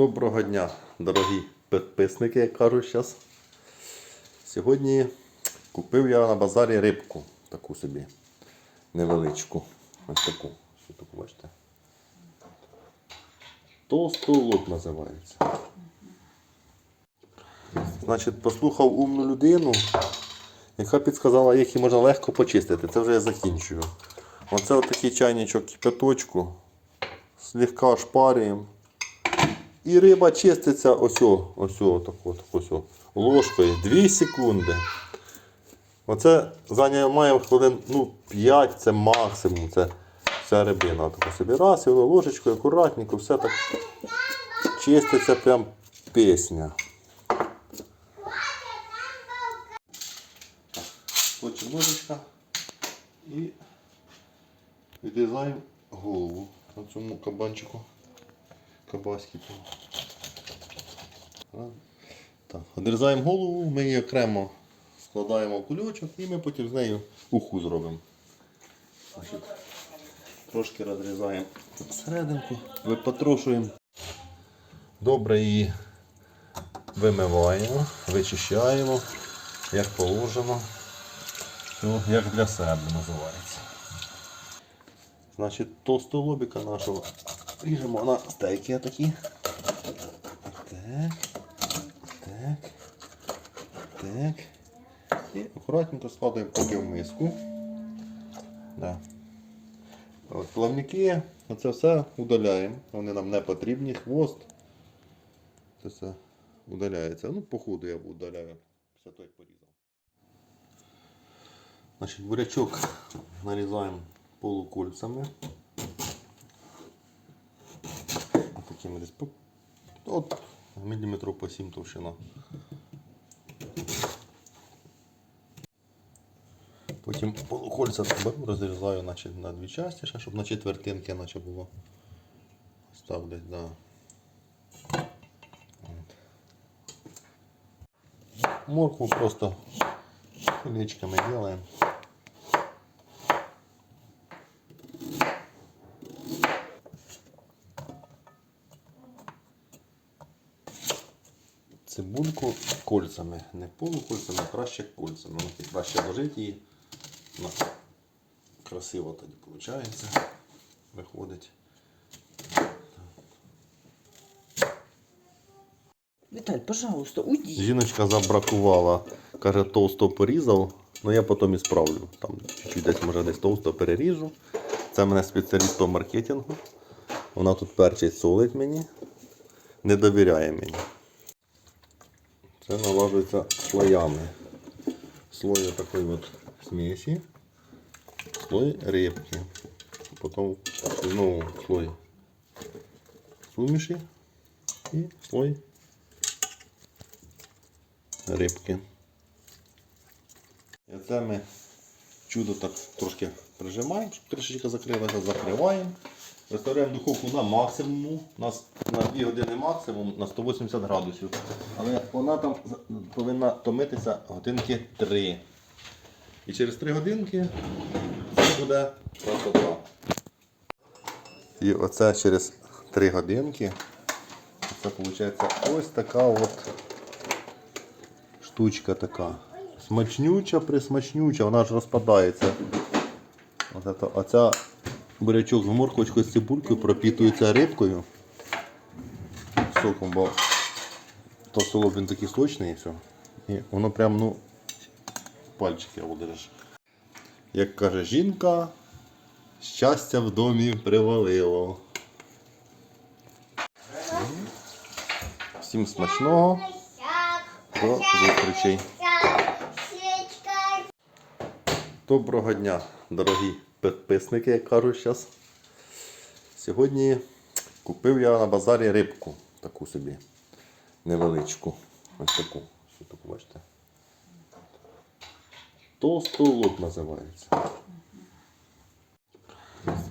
Доброго дня, дорогі підписники, як кажуть зараз. Сьогодні купив я на базарі рибку, таку собі невеличку. Ось таку. Що таку бачите? Толстолоб називається. Значить, послухав умну людину, яка підказала, як її можна легко почистити. Це вже я закінчую. Оце отакий чайничок кипяточку. Слегка шпарюємо. І риба чиститься ось, ось, о, так от, ось, ложкою 2 секунди. Оце займає хвилин ну, 5, це максимум. Це вся рибина. Так собі раз, і воно ложечкою, акуратненько, все так чиститься прям пісня. Хочемо ложечка і відрізаємо голову на цьому кабанчику. Кабаськи. Так, відрізаємо голову, ми її окремо складаємо в кульочок і ми потім з нею уху зробимо. Значить, трошки розрізаємо серединку, випотрошуємо. Добре її вимиваємо, вичищаємо, як положено. Все, як для себе називається. Значить, толстолобіка нашого ріжемо на стейки такі. Так. Так. Так. І акуратненько складаємо поки в миску. Да. От, плавники, оце все удаляємо. Вони нам не потрібні. Хвост. Це все удаляється. Ну, по ходу я удаляю. Того, як порізав. Значить, бурячок нарізаємо полукольцями. Десь по от міліметрів по 7 товщина. Потім полукольця беру, розрізаю наче, на дві часті, щоб на четвертинки наче було. Став десь, да. Моркву просто кулечками делаем. Цибульку кольцями, не полукольцями, а краще кольцями. Краще ложити її. Ну, красиво тоді виходить. Виходить. Виталь, пожалуйста, уйди. Жіночка забракувала, каже, толсто порізав, але я потім і справлю. Там чуть десь може десь толсто переріжу. Це мене спеціаліст по маркетингу. Вона тут перчить солить мені, не довіряє мені. Це налажується слоями. Слой такої от смесі, слой рибки. Потім знову слой суміші і слой рибки. І це ми чудо так трошки прижимаємо, щоб трішечки закрилося, закриваємо. Виставляємо духовку на максимум. У на 2 години максимум на 180 градусів. Але вона там повинна томитися годинки 3. І через 3 годинки це буде красота. І оце через 3 годинки це виходить ось така от штучка така. Смачнюча, присмачнюча, вона ж розпадається. От це, оця бурячок з морквочкою з цибулькою пропітується рибкою. Соком, бо то село він такий сочний і все. І воно прям, ну, пальчики одержиш. Як каже жінка, щастя в домі привалило. Всім смачного. До зустрічей. Доброго дня, дорогі підписники, як кажуть зараз. Сьогодні купив я на базарі рибку, таку собі невеличку. Ось таку. Що таку бачите? Толстолоб називається.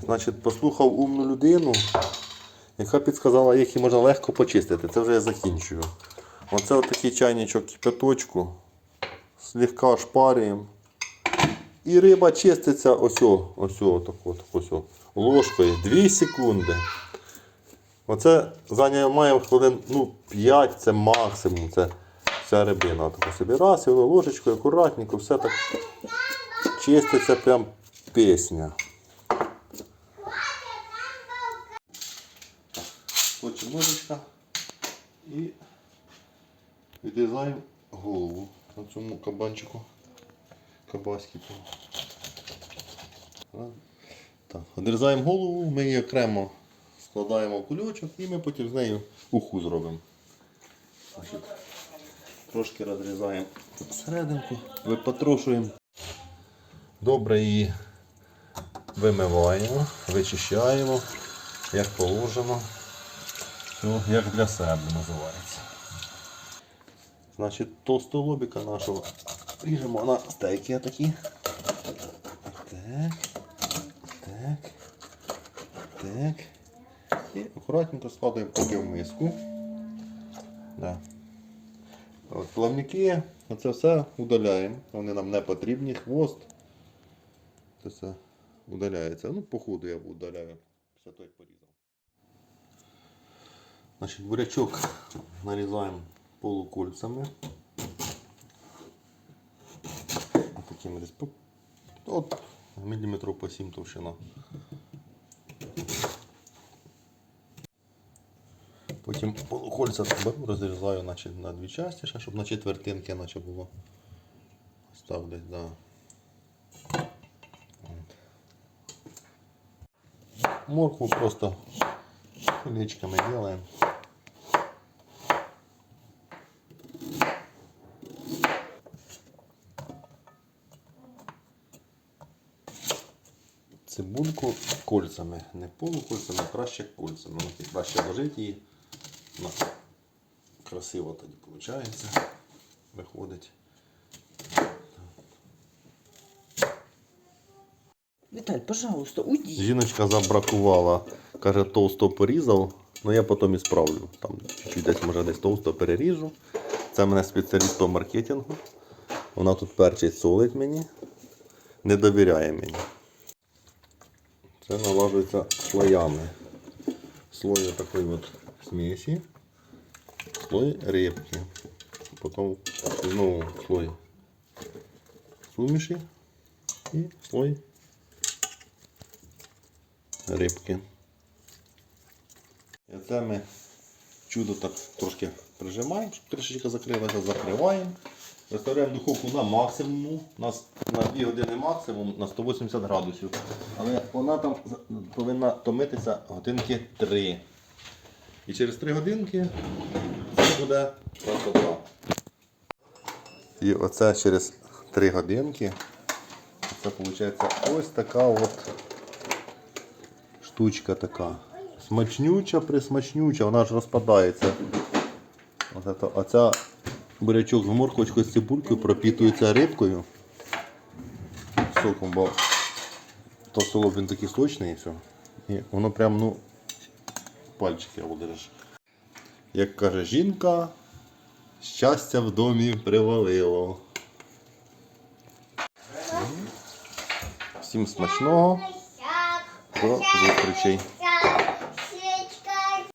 Значить, послухав умну людину, яка підказала, як можна легко почистити. Це вже я закінчую. Оце отакий чайничок кипяточку. Слегка шпарюємо. І риба чиститься ось, ось, так ось ложкою 2 секунди. Оце займає хвилин ну, 5, це максимум. Це вся рибина. Так собі раз, і воно ложечкою, акуратненько, все так чиститься прям пісня. Хоче ложечка і відрізаємо голову на цьому кабанчику. Кабаський. Так, відрізаємо голову, ми її окремо складаємо в кульочок і ми потім з нею уху зробимо. Значить, трошки розрізаємо серединку, випотрошуємо. Добре її вимиваємо, вичищаємо, як положено. Все, як для себе називається. Значить, толстолобіка нашого ріжемо на стейки такі. Так. Так. Так. І акуратненько складаємо поки в миску. Да. От, плавники, оце все удаляємо. Вони нам не потрібні. Хвост. Це все удаляється. Ну, по ходу я удаляю. Після як порізав. Значить, бурячок нарізаємо полукольцями. Такими десь по от, міліметрів по 7 товщина. Потім полукольця розрізаю наче, на дві часті, ще, щоб на четвертинки наче було. Ось так да. Моркву просто кулечками делаем. Цибульку кольцями, не полукольцями, а краще кольцями. Ну, і краще ложити її. Ну, красиво тоді виходить. Виходить. Віталь, пожалуйста, уйди. Жіночка забракувала, каже, товсто порізав, але я потім і справлю. Там десь може десь товсто переріжу. Це мене спеціаліст по маркетингу. Вона тут перчить солить мені, не довіряє мені. Це налажується слоями. Слой такої от смесі, слой рибки. Потім знову слой суміші і слой рибки. І це ми чудо так трошки прижимаємо, щоб кришечка закрилася, закриваємо. Виставляємо духовку на максимум. У нас на 2 години максимум на 180 градусів. Але вона там повинна томитися годинки 3. І через 3 годинки це буде красота. І оце через 3 годинки. Це виходить ось така от штучка така. Смачнюча, присмачнюча, вона ж розпадається. Оце, оця бурячок з морквочкою з цибулькою пропітується рибкою. Соком, бо то солоб він такий сочний і все. І воно прям, ну, пальчики одержиш. Як каже жінка, щастя в домі привалило. Всім смачного. До зустрічей.